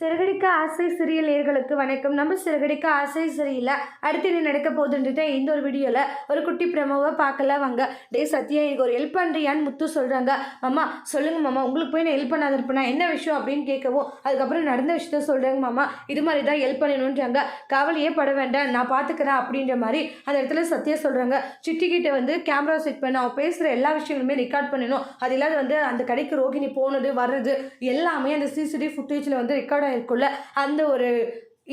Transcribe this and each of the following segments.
சிறகடிக்க ஆசை சிறிய நேர்களுக்கு வணக்கம். நம்ம சிறகடிக்க ஆசை சிறியில் அடுத்து என்ன நடக்க போகுதுன்றத இந்த ஒரு வீடியோவில் ஒரு குட்டி பிரமோவை பார்க்கலாம் வாங்க. டே சத்யா எனக்கு ஒரு ஹெல்ப் பண்ணுறியான்னு முத்து சொல்கிறாங்க மாமா சொல்லுங்க மாமா உங்களுக்கு போய் நான் ஹெல்ப் பண்ணாத இருப்பேன் என்ன விஷயம் அப்படின்னு கேட்கவும் அதுக்கப்புறம் நடந்த விஷயத்த சொல்கிறாங்க மாமா. இது மாதிரி தான் ஹெல்ப் பண்ணணுன்றாங்க கவலையே பட வேண்டாம் நான் பார்த்துக்கிறேன் அப்படின்ற மாதிரி அந்த இடத்துல சத்யா சொல்கிறாங்க சிட்டிக்கிட்ட வந்து கேமரா செட் பண்ண அவன் பேசுகிற எல்லா விஷயங்களுமே ரெக்கார்ட் பண்ணணும். அது இல்லாத வந்து அந்த கடைக்கு ரோகிணி போனது வர்றது எல்லாமே அந்த சிசிடிவி ஃபுட்டேஜில் வந்து ரெக்கார்ட் ஆகிருக்குள்ள அந்த ஒரு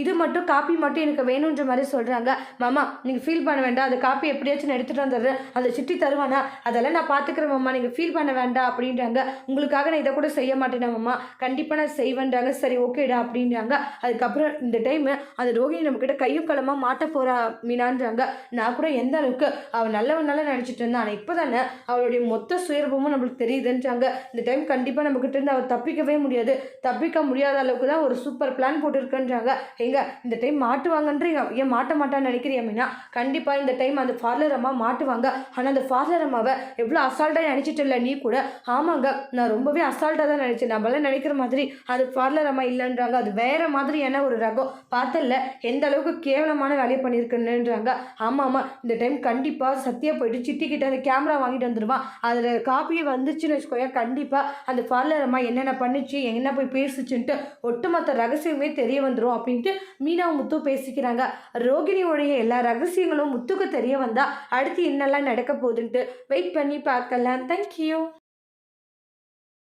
இது மட்டும் காப்பி மட்டும் எனக்கு வேணுன்ற மாதிரி சொல்கிறாங்க மாமா நீங்கள் ஃபீல் பண்ண வேண்டாம். அந்த காப்பி எப்படியாச்சும் நான் எடுத்துகிட்டு வந்துடுறேன். அந்த சிட்டி தருவானா? அதெல்லாம் நான் பார்த்துக்கிறேன் மாமா. நீங்கள் ஃபீல் பண்ண வேண்டாம் அப்படின்றாங்க. உங்களுக்காக நான் இதை கூட செய்ய மாட்டேனா மாமா? கண்டிப்பாக நான் செய்வேன்றாங்க. சரி ஓகேடா அப்படின்றாங்க. அதுக்கப்புறம் இந்த டைமு அந்த ரோகிணி நம்மக்கிட்ட கையும் களமாக மாட்ட போகிறா மீனான்றாங்க. நான் கூட எந்த அளவுக்கு அவள் நல்லவன் நல்லா நினச்சிட்டு இருந்தான். ஆனால் இப்போ தானே அவளுடைய மொத்த சுயரூபமும் நம்மளுக்கு தெரியுதுன்றாங்க. இந்த டைம் கண்டிப்பாக நம்மக்கிட்ட இருந்து அவள் தப்பிக்கவே முடியாது. தப்பிக்க முடியாத அளவுக்கு தான் ஒரு சூப்பர் பிளான் போட்டிருக்கன்றாங்க. ஏங்க இந்த டைம் மாட்டுவாங்கன்றீங்க. ஏன் மாட்ட மாட்டான்னு நினைக்கிறியா மீனா? கண்டிப்பாக இந்த டைம் அந்த பார்லர் அம்மா மாட்டுவாங்க. ஆனால் அந்த ஃபார்லர் அம்மாவை எவ்வளோ அசால்ட்டாக நினச்சிட்டு இல்லை நீ கூட. ஆமாங்க நான் ரொம்பவே அசால்ட்டாக தான் நினச்சேன். நம்மளாம் நினைக்கிற மாதிரி அது பார்லர் அம்மா இல்லைன்றாங்க. அது வேற மாதிரியான ஒரு ரகம்? பார்த்தல எந்த அளவுக்கு கேவலமான வேலையை பண்ணியிருக்குன்னுன்றாங்க. ஆமாம் ஆமாம் இந்த டைம் கண்டிப்பாக சத்தியா போயிட்டு சிட்டிக்கிட்ட அந்த கேமரா வாங்கிட்டு வந்துடுவான் அதில் காப்பி வந்துச்சுன்னு வச்சுக்கோங்க கண்டிப்பாக அந்த ஃபார்லர் அம்மா என்னென்ன பண்ணுச்சு என்ன போய் பேசுச்சுன்ட்டு ஒட்டுமொத்த ரகசியமே தெரிய வந்துடும் அப்படின்ட்டு மீனா முத்து பேசிக்கிறாங்க. ரோகிணியோடைய எல்லா ரகசியங்களும் முத்துக்கு தெரிய வந்தால் அடுத்து என்னெல்லாம் நடக்க போகுதுன்ட்டு வெயிட் பண்ணி பார்க்கலாம். தேங்க்யூ